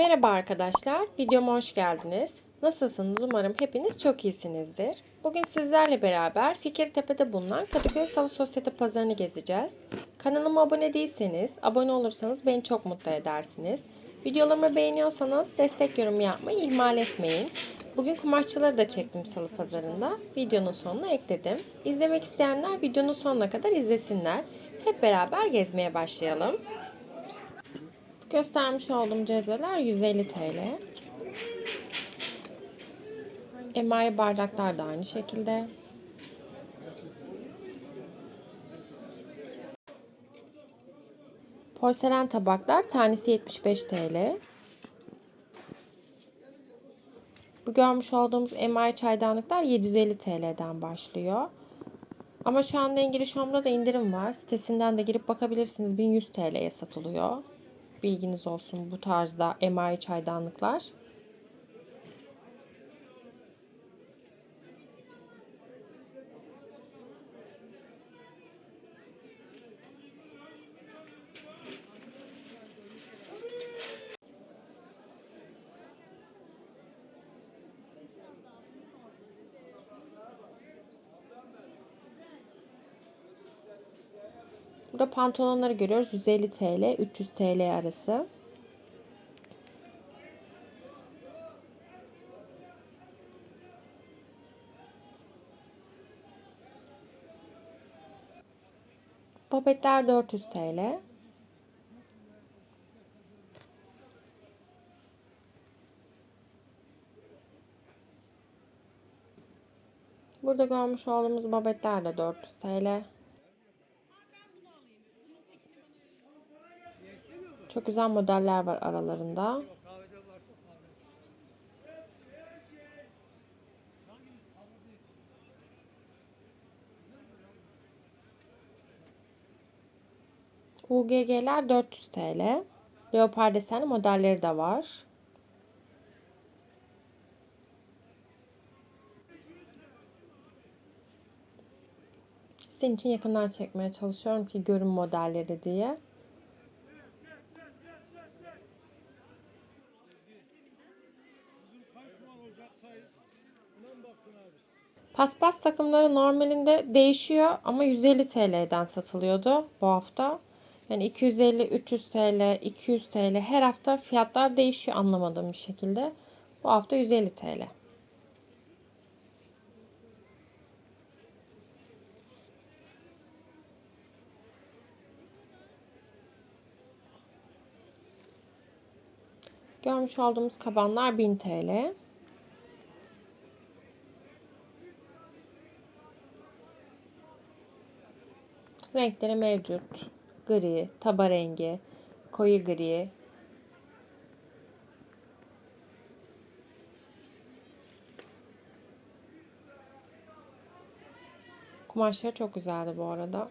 Merhaba arkadaşlar, videoma hoş geldiniz. Nasılsınız? Umarım hepiniz çok iyisinizdir. Bugün sizlerle beraber Fikirtepe'de bulunan Kadıköy Salı Sosyete Pazarı'nı gezeceğiz. Kanalıma abone değilseniz, abone olursanız beni çok mutlu edersiniz. Videolarımı beğeniyorsanız destek yorum yapmayı ihmal etmeyin. Bugün kumaşçıları da çektim Salı Pazarı'nda. Videonun sonuna ekledim. İzlemek isteyenler videonun sonuna kadar izlesinler. Hep beraber gezmeye başlayalım. Göstermiş olduğum cezveler 150 TL. Emayi bardaklar da aynı şekilde. Porselen tabaklar tanesi 75 TL. Bu görmüş olduğumuz emayi çaydanlıklar 750 TL'den başlıyor. Ama şu anda İngiliz Home'da da indirim var. Sitesinden de girip bakabilirsiniz. 1100 TL'ye satılıyor. Bilginiz olsun bu tarzda emayi çaydanlıklar. Burada pantolonları görüyoruz. 150 TL, 300 TL arası. Popetler 400 TL. Burada görmüş olduğumuz babetler de 400 TL. Çok güzel modeller var aralarında. UGG'ler 400 TL. Leopar desenli modelleri de var. Sizin için yakından çekmeye çalışıyorum ki görün modelleri diye. Paspas takımları normalinde değişiyor ama 150 TL'den satılıyordu bu hafta. Yani 250, 300 TL, 200 TL her hafta fiyatlar değişiyor anlamadığım bir şekilde. Bu hafta 150 TL. Görmüş olduğumuz kabanlar 1000 TL. Renkleri mevcut. Gri, taba rengi, koyu gri. Kumaşları çok güzeldi bu arada.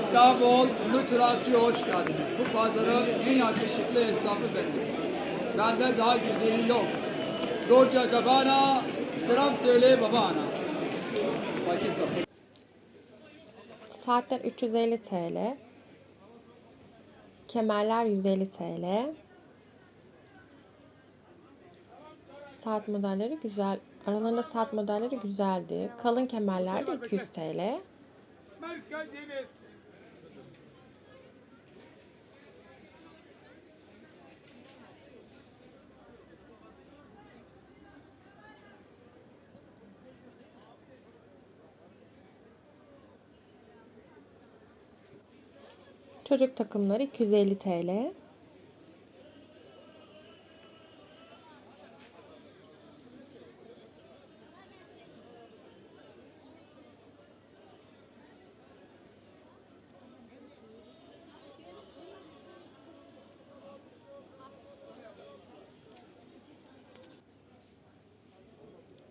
İstanbul Ulu hoş geldiniz. Bu pazarın en yakışıklı esnafı benim. Benden daha güzeli yok. Dolce Gabbana, selam söyle babana. Saatler 350 TL. Kemerler 150 TL. Saat modelleri güzel. Aralarında saat modelleri güzeldi. Kalın kemerler de 200 TL. Çocuk takımları 250 TL.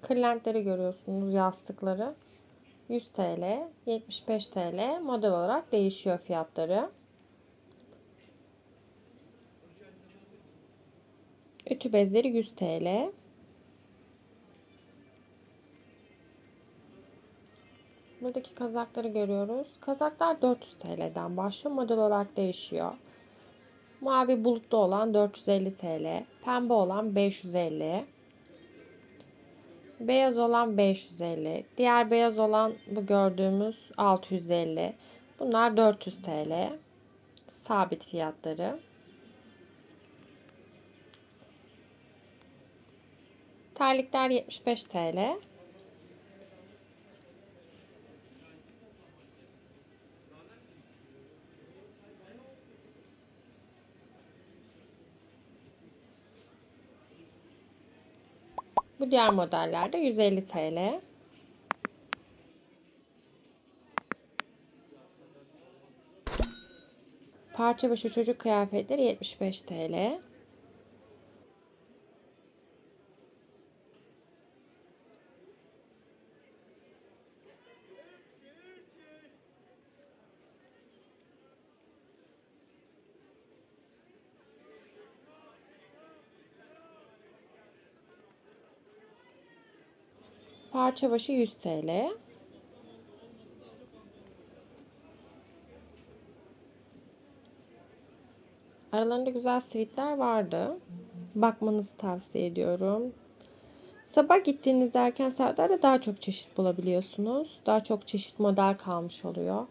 Kırlentleri görüyorsunuz yastıkları. 100 TL, 75 TL model olarak değişiyor fiyatları. Ütü bezleri 100 TL. Buradaki kazakları görüyoruz. Kazaklar 400 TL'den başlıyor. Model olarak değişiyor. Mavi bulutlu olan 450 TL. Pembe olan 550. Beyaz olan 550. Diğer beyaz olan bu gördüğümüz 650. Bunlar 400 TL. Sabit fiyatları. Terlikler 75 TL. Bu diğer modellerde 150 TL. Parça başı çocuk kıyafetleri 75 TL. Parça başı 100 TL. Aralarında güzel sivitler vardı. Bakmanızı tavsiye ediyorum. Sabah gittiğinizde erken saatlerde daha çok çeşit bulabiliyorsunuz. Daha çok çeşit model kalmış oluyor.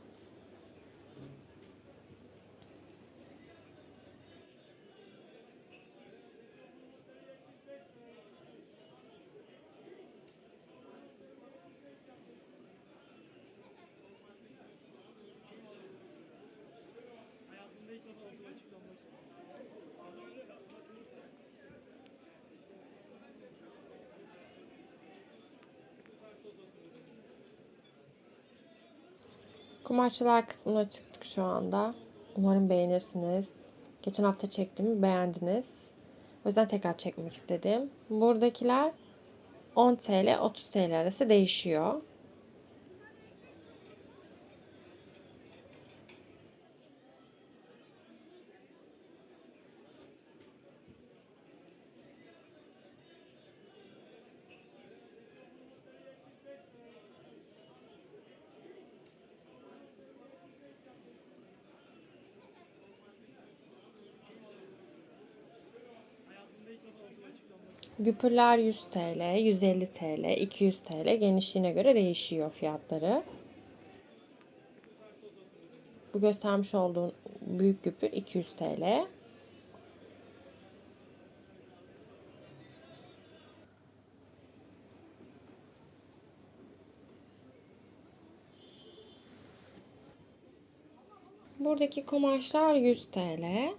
Kumaşçılar kısmına çıktık şu anda. Umarım beğenirsiniz. Geçen hafta çektiğimi beğendiniz. O yüzden tekrar çekmek istedim. Buradakiler 10 TL 30 TL arası değişiyor. Güpürler 100 TL, 150 TL, 200 TL genişliğine göre değişiyor fiyatları. Bu göstermiş olduğum büyük güpür 200 TL. Buradaki kumaşlar 100 TL.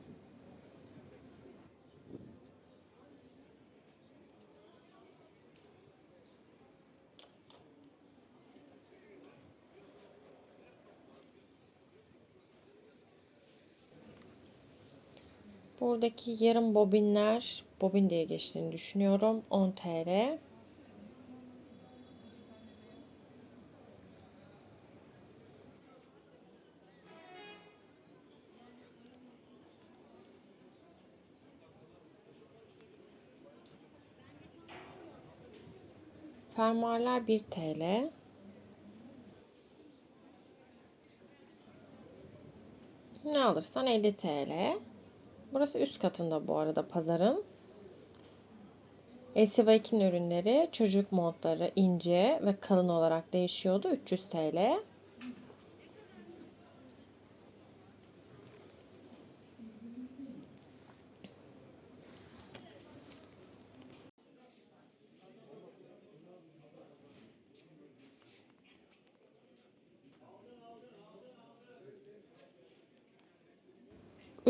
Buradaki yarım bobinler, bobin diye geçtiğini düşünüyorum. 10 TL. Fermuarlar 1 TL. Ne alırsan 50 TL. Burası üst katında bu arada pazarın. Esivakin ürünleri, çocuk montları ince ve kalın olarak değişiyordu. 300 TL.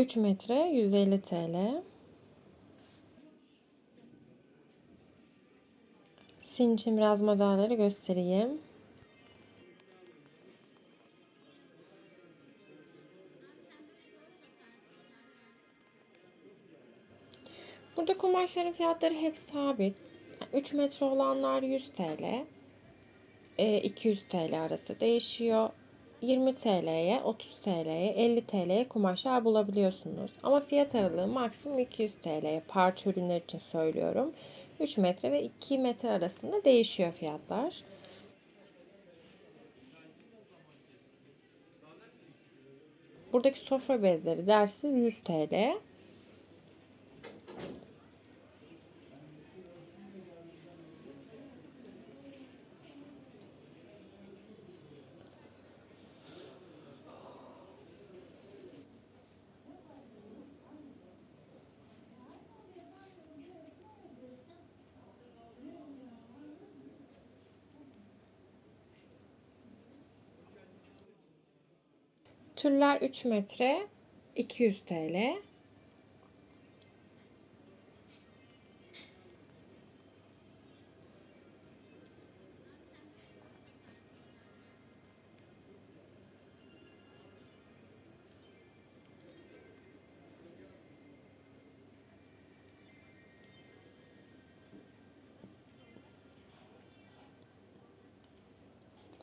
Üç metre 150 TL. Sizin için biraz modelleri göstereyim. Burada kumaşların fiyatları hep sabit. 3 metre olanlar 100 TL. e, 200 TL arası değişiyor. 20 TL'ye, 30 TL'ye, 50 TL'ye kumaşlar bulabiliyorsunuz. Ama fiyat aralığı maksimum 200 TL'ye parça ürünler için söylüyorum. 3 metre ve 2 metre arasında değişiyor fiyatlar. Buradaki sofra bezleri dersi 100 TL. Tüller 3 metre 200 TL.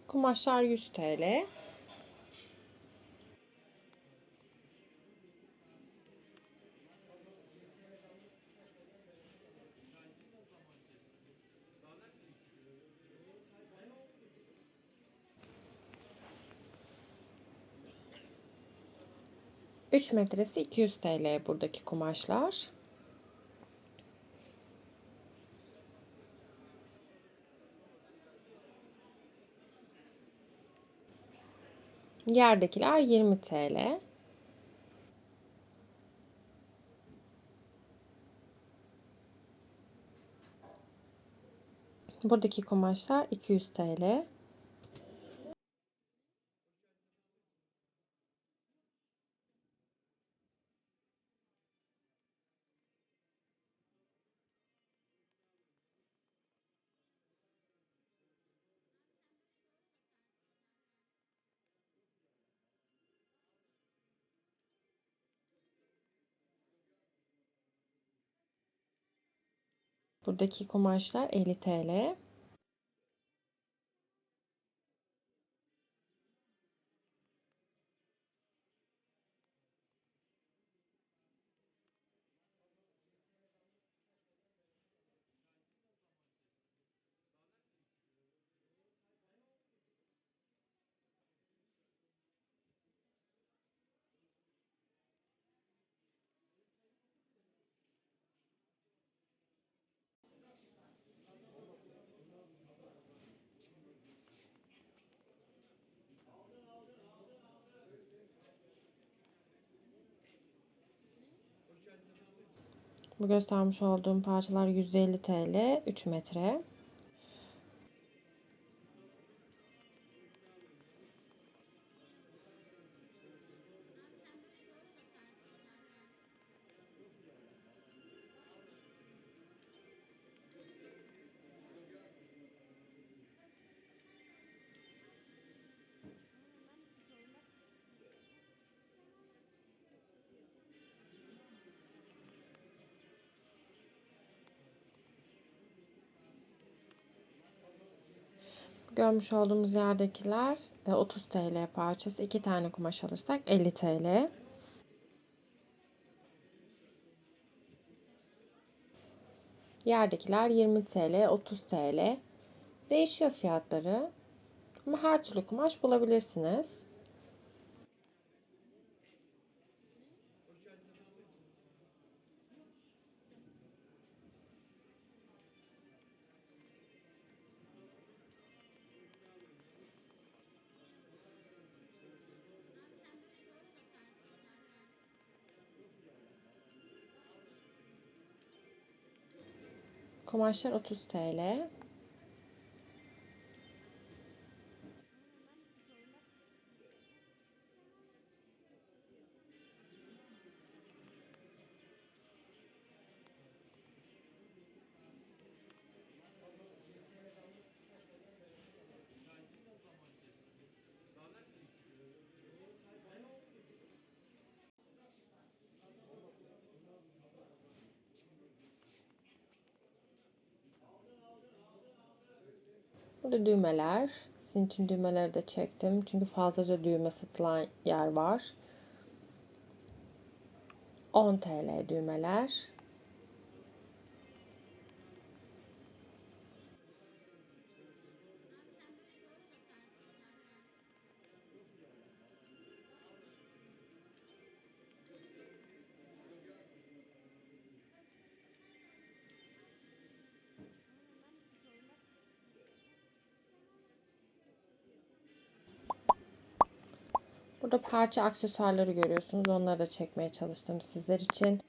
Kumaşlar 100 TL. Üç metresi 200 TL buradaki kumaşlar. Yerdekiler 20 TL. Buradaki kumaşlar 200 TL. Buradaki kumaşlar 50 TL. Bu göstermiş olduğum parçalar 150 TL, 3 metre. Görmüş olduğumuz yerdekiler 30 TL parçası. 2 tane kumaş alırsak 50 TL. Yerdekiler 20 TL, 30 TL. Değişiyor fiyatları. Ama her türlü kumaş bulabilirsiniz. Kumaşlar 30 TL. Burada düğmeler. Sizin için düğmeleri de çektim. Çünkü fazlaca düğme satılan yer var. 10 TL düğmeler. Burada parça aksesuarları görüyorsunuz. Onları da çekmeye çalıştım sizler için.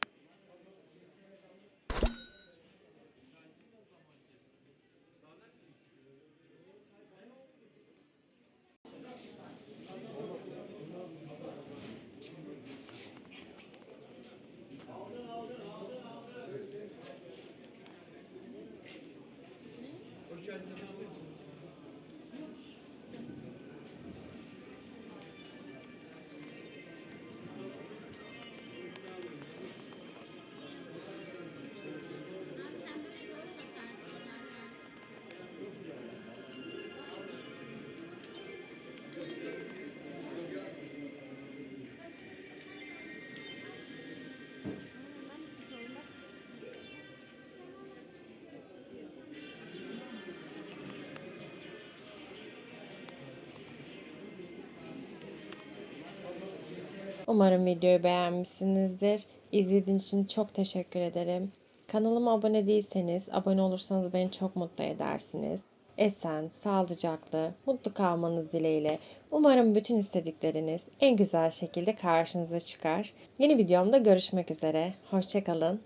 Umarım videoyu beğenmişsinizdir. İzlediğiniz için çok teşekkür ederim. Kanalıma abone değilseniz abone olursanız beni çok mutlu edersiniz. Esen, sağlıcaklı, mutlu kalmanız dileğiyle. Umarım bütün istedikleriniz en güzel şekilde karşınıza çıkar. Yeni videomda görüşmek üzere. Hoşçakalın.